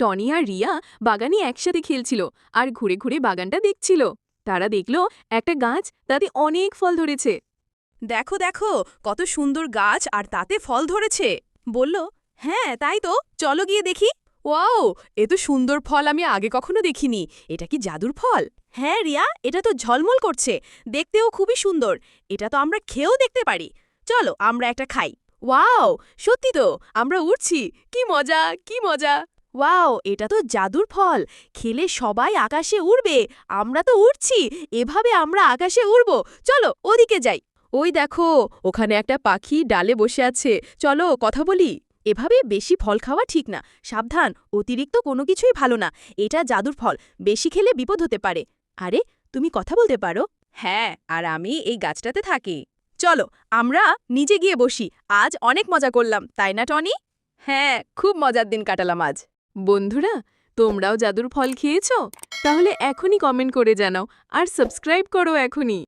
Tony আর রিয়া বাগানে একসাথে খেলছিল আর ঘুরে ঘুরে বাগানটা দেখছিল। তারা দেখল একটা গাছ তাতে অনেক ফল ধরেছে। দেখো দেখো, কত সুন্দর গাছ আর তাতে ফল ধরেছে। বলল হ্যাঁ তাই তো, চলো গিয়ে দেখি। ওয়াও, এ তো সুন্দর ফল আমি আগে কখনো দেখিনি। এটা কি জাদুর ফল? হ্যাঁ রিয়া, এটা তো ঝলমল করছে। দেখতেও খুবই সুন্দর। এটা তো আমরা খেয়েও দেখতে পারি। চলো, আমরা একটা খাই। ওয়াও, সত্যি তো, আমরা উড়ছি। কি মজা কি মজা! ওয়াও, এটা তো জাদুর ফল। খেলে সবাই আকাশে উড়বে, আমরা তো উড়ছি, এভাবে আমরা আকাশে উড়ব। চলো, ওদিকে যাই। ওই দেখো, ওখানে একটা পাখি ডালে বসে আছে। চলো, কথা বলি। এভাবে বেশি ফল খাওয়া ঠিক না। সাবধান, অতিরিক্ত কোনো কিছুই ভালো না। এটা জাদুর ফল, বেশি খেলে বিপদ হতে পারে। আরে, তুমি কথা বলতে পারো? হ্যাঁ আর আমি এই গাছটাতে থাকি। চলো, আমরা নিজে গিয়ে বসি। আজ অনেক মজা করলাম, তাই না টনি? হ্যাঁ খুব মজার দিন কাটালাম আজ। বন্ধুরা তোমরাও জাদুর ফল খেয়েছো? তাহলে এখনই কমেন্ট করে জানাও আর সাবস্ক্রাইব করো এখনই।